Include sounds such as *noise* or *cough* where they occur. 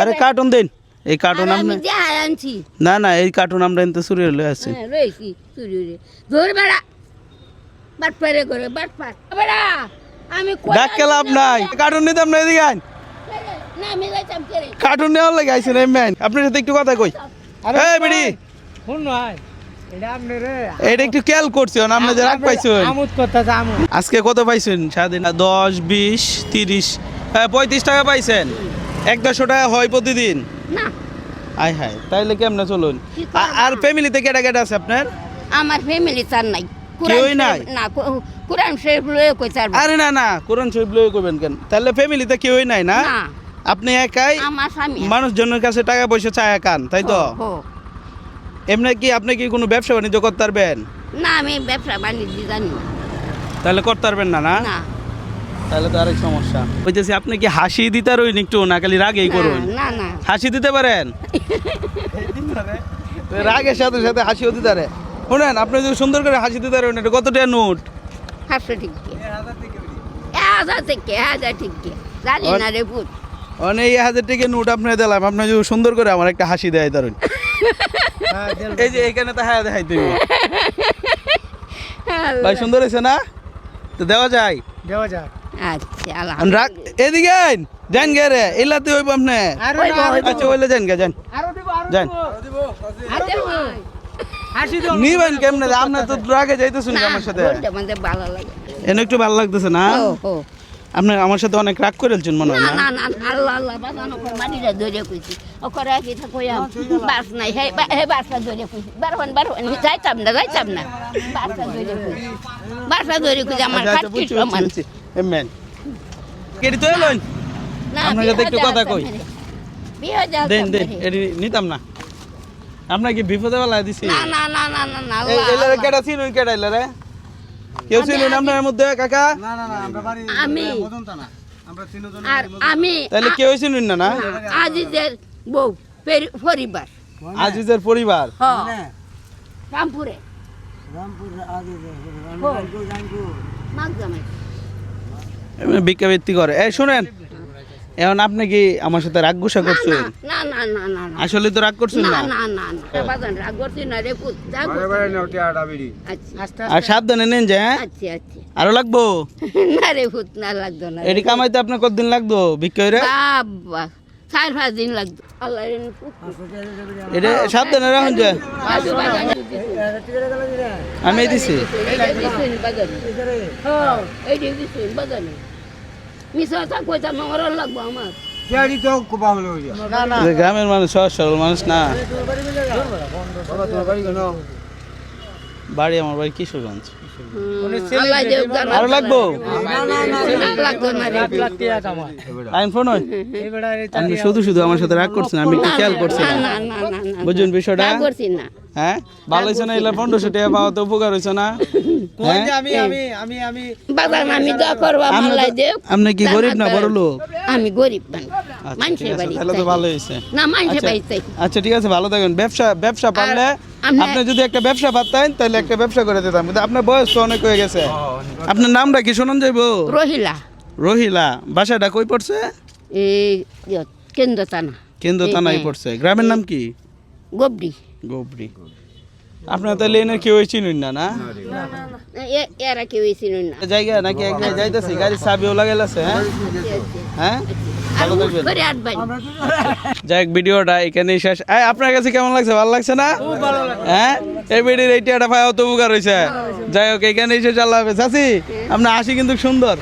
আরে কার্টুন দিন। এই কার্টুন আর আপনি আমি যা আনছি। না না এই কার্টুন আমরা এনতে চুরি হলে আছে হ্যাঁ, রয়েছি চুরি রে ধর বেড়া। বাট পারে করে বাট পার বেড়া আমি কই ডাক লাভ নাই। কার্টুন নিতাম না এদিকে আইন। না আমি যাইতাম কেরে কার্টুন নেওয়ার লাগে আইছেন এই ম্যান আপনার সাথে একটু কথা কই। এই বিড়ি। শুন নয় এটা আপনি রে এটা একটু খেয়াল করছেন আপনি যে রাগ পাইছেন। আমুদ করতেছে আমুদ। আজকে কত পাইছেন? স্বাধীন দশ বিশ তিরিশ হ্যাঁ পঁয়ত্রিশ টাকা পাইছেন। এক দেড়শো টাকা হয় প্রতিদিন? না। আয় হায় তাইলে কেমনে চলুন? আর ফ্যামিলিতে কেটা কেটা আছে আপনার? আমার ফ্যামিলি তার নাই। কেউই নাই? না কোরআন শরীফ লয়ে কই চার আরে না না কোরআন শরীফ লয়ে করবেন কেন? তাহলে ফ্যামিলিতে কেউই নাই না? আপনি একাই আমার স্বামী মানুষজনের কাছে টাকা পয়সা চায় কান তাই তো। এমনি কি আপনি কি কোনো ব্যবসা বাণিজ্য করতে পারবেন? না আমি ব্যবসা বাণিজ্য জানি তাহলে করতে পারবেন না? না। তাহলে তো আরেক সমস্যা। বলতেছি আপনি কি হাসি দিতে রইন একটু না খালি রাগেই করুন? না, না। হাসি দিতে পারেন? রাগের সাথে সাথে হাসিও দিতে পারে। শুনেন আপনি যদি সুন্দর করে হাসি দিতে পারেন এটা কত টাকা নোট? হাসো ঠিক হাজার থেকে হাজার ঠিক জানি না রে ভূত। মানে এই হাজার টাকা নোট আপনি দিলাম আপনি যদি সুন্দর করে আমার একটা হাসি দেয় ধরুন। *laughs* এই যে এখানে তো হ্যাঁ দেখাই তুমি ভাই সুন্দর হয়েছে না? তো দেওয়া যায়। দেওয়া যাক আচ্ছা আলহামদুলিল্লাহ রাগ এদিকে আইন। যান গে রে এলাতে হইব আপনি। আরও ওই বল। ওইলে যান গে যান। আরও দিব আরও যান। দিব। ভাই। হাসি দাও। নিবেন কেমনে? আপনি তো রাগে যাইতেছেন আমার সাথে। বলতে আমাদের ভালো লাগে। এনে একটু ভালো লাগতেছে না? ও, ও। আপনি আমার সাথে অনেক রাগ করেছেন মনে হয় না না? না আল্লাহ আল্লাহ বাজানো করে মাটিটা ধরে কইছি। কি বাস নাই। হে বা- হে বাসটা ধরে কইছি। বারবান বারবান যাইতাম না যাইতাম না। বাসটা ধরে কইছি। বাসটা ধরে কইছি আমার খাটকি বুঝছি, সমান। তো এলেন আপনার সাথে একটু কথা কই। দেন দেন নিতাম না। আপনার কি বিপদে বেলা দিছি? না না না না না না এলারে আল্লাহ। কেডা চিনুন কেডা এলারে কেউ আমি- চিনুন আপনার মধ্যে কাকা? না না না আমরা বাড়ি আমি মদনতা না আমরা তিনজন আর আমি তাহলে কেউ চিনুন না না? আজিজের বউ পেরি- পরিবার। আজিজের পরিবার? হ। রামপুরে। রামপুর আগে হো। মাগ জামাই এমনি ভিক্ষাবৃত্তি করে। এই শুনেন এখন আপনি কি আমার সাথে রাগ গুসা করছেন? না না না না না। আসলে তো রাগ করছেন না না? না না না বাজান রাগ করছি না রে পুত যা আচ্ছা। আর সাবধানে নেন যে হ্যাঁ? আচ্ছা আচ্ছা। আরও লাগবো? *laughs* না রে ভূত না লাগতো না। এটি কামাইতে আপনার কতদিন লাগতো বাবা। চার পাঁচ দিন লাগতো আল্লাহ। এটা সাবধানে রাখুন যে আমি দিছি। হ্যাঁ, গ্রামের মানুষ সহজ সরল মানুষ না বাড়ি আমার বাড়ি কিশোরগঞ্জ। জানা আরও লাগবো? না লাগতো না রে লাখ টাকা কামাই আইন ফোন হন। এই বেড়া এই আপনি শুধু শুধু আমার সাথে রাগ করছেন আমি একটু খেয়াল করছি না। না না না না না। বুঝুন বিষয়টা? রাগ করছি না। হ্যাঁ? ভালো হয়েছে না? এলে পনেরোশো টাকা পাওয়া তো উপকার হয়েছে না? কোন যে আমি আমি আমি আমি বাজান আমি দোয়া করব আপনি কি গরিব না বড় লোক? আমি গরিব মানুষ আচ্ছা, তাহলে তো ভালো হয়েছে। আচ্ছা, আচ্ছা ঠিক আছে ভালো থাকবেন ব্যবসা ব্যবসা পারলে আপনি- যদি একটা ব্যবসা পারতেন তাহলে একটা ব্যবসা করে দিতাম। কিন্তু আপনার বয়স তো অনেক হয়ে গেছে। আপনার নামটা কি শোনান যাইবো? রহিলা। রহিলা। বাসাটা কই পড়ছে? এই কেন্দ্র টানা কেন্দ্র থানায় হ্যাঁ। পড়ছে। গ্রামের নাম কি? গবডি। গোবরি। আপনার তাহলে এনে কেউ চিনুন না না? এরা কেউ ছিল না। জায়গা নাকি এক জায়গায় যাইতেছি? গাড়ির চাবিও লাগাইলাছে হ্যাঁ? হ্যাঁ? ভিডিওটা এখানেই শেষ। আপনার কাছে কেমন লাগছে? ভালো লাগছে না? হ্যাঁ? এই ভিডিওর এইটা একটা যাই হোক এখানেই শেষ। আল্লাহ হাফেজ। চাচি আপনার হাসি কিন্তু সুন্দর।